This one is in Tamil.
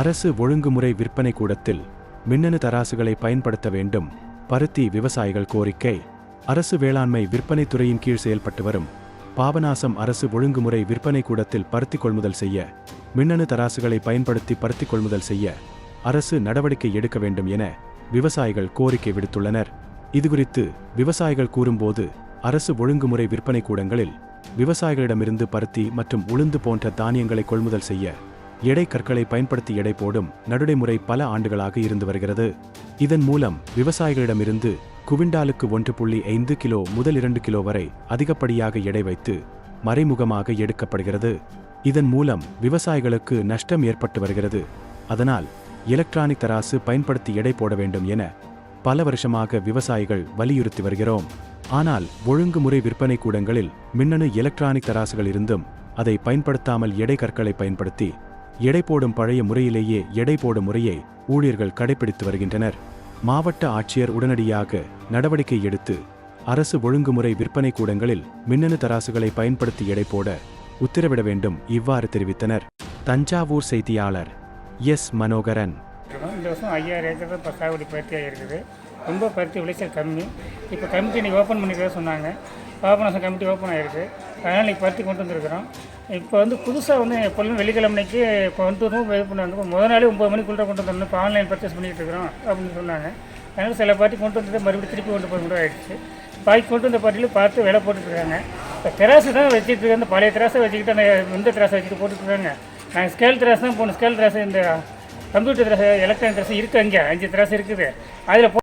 அரசு ஒழுங்குமுறை விற்பனை கூடத்தில் மின்னணு தராசுகளை பயன்படுத்த வேண்டும் பருத்தி விவசாயிகள் கோரிக்கை. அரசு வேளாண்மை விற்பனை துறையின் கீழ் செயல்பட்டு வரும். பாபநாசம் அரசு ஒழுங்குமுறை விற்பனை கூடத்தில் பருத்தி கொள்முதல் செய்ய மின்னணு தராசுகளை பயன்படுத்தி பருத்தி கொள்முதல் செய்ய அரசு நடவடிக்கை எடுக்க வேண்டும் என விவசாயிகள் கோரிக்கை விடுத்துள்ளனர். இதுகுறித்து விவசாயிகள் கூறும்போது அரசு ஒழுங்குமுறை விற்பனை கூடங்களில் விவசாயிகளிடமிருந்து பருத்தி மற்றும் உளுந்து போன்ற தானியங்களை கொள்முதல் செய்ய எடை கற்களை பயன்படுத்தி எடை போடும் நடுடைமுறை பல ஆண்டுகளாக இருந்து வருகிறது. இதன் மூலம் விவசாயிகளிடமிருந்து குவிண்டாலுக்கு ஒன்று புள்ளி ஐந்து கிலோ முதல் இரண்டு கிலோ வரை அதிகப்படியாக எடை வைத்து மறைமுகமாக எடுக்கப்படுகிறது. இதன் மூலம் விவசாயிகளுக்கு நஷ்டம் ஏற்பட்டு வருகிறது. அதனால் எலக்ட்ரானிக் தராசு பயன்படுத்தி எடை போட வேண்டும் என பல வருஷமாக விவசாயிகள் வலியுறுத்தி வருகிறோம். ஆனால் ஒழுங்குமுறை விற்பனை கூடங்களில் மின்னணு எலக்ட்ரானிக் தராசுகள் இருந்தும் அதை பயன்படுத்தாமல் எடை கற்களை பயன்படுத்தி எடை போடும் பழைய முறையிலேயே எடை போடும் முறையை ஊழியர்கள் கடைபிடித்து வருகின்றனர். மாவட்ட ஆட்சியர் உடனடியாக நடவடிக்கை எடுத்து அரசு ஒழுங்குமுறை விற்பனை கூடங்களில் மின்னணு தராசுகளை பயன்படுத்தி எடை போட உத்தரவிட வேண்டும் இவ்வாறு தெரிவித்தனர். தஞ்சாவூர் செய்தியாளர் எஸ். மனோகரன். இந்த வருஷம் ஐயாயிரம் ஏக்கர் இப்போ சாகுபடி பருத்தியாக இருக்குது. ரொம்ப பருத்தி விளைச்சல் கம்மி. இப்போ கமிட்டி இன்றைக்கி ஓப்பன் பண்ணிக்கிறதா சொன்னாங்க. பாபநாசம் கமிட்டி ஓப்பன் ஆகிருக்கு அதனால் இன்றைக்கி பருத்தி கொண்டு வந்திருக்கிறோம். இப்போ வந்து புதுசாக வந்து எப்பொழுதும் வெள்ளிக்கிழமைக்கு கொண்டு வரணும் இது பண்ணுவாங்க. முதல் நாளே ஒம்பது மணிக்குள்ளே கொண்டு வந்துடணும் இப்போ ஆன்லைன் பர்ச்சேஸ் பண்ணிகிட்டு இருக்கிறோம் அப்படின்னு சொன்னாங்க. அதனால் சில பார்ட்டி கொண்டு வந்தது மறுபடியும் திருப்பி கொண்டு போய் கூட ஆயிடுச்சு. பாக்கி கொண்டு வந்த பார்ட்டியில் பார்த்து விலை போட்டுருக்காங்க இப்போ திராசு தான் வச்சுட்டு இருக்காங்க. பழைய திராசை வச்சுக்கிட்டு அந்த இந்த திராசை வச்சுட்டு போட்டுருக்காங்க நாங்கள் ஸ்கேல் திராஸ் தான் போகணும். ஸ்கேல் திராசை இந்த கம்ப்யூட்டர் திராசை எலக்ட்ரானிக் திராசை இருக்குது அங்கே. அஞ்சு திராசை இருக்குது. அதில்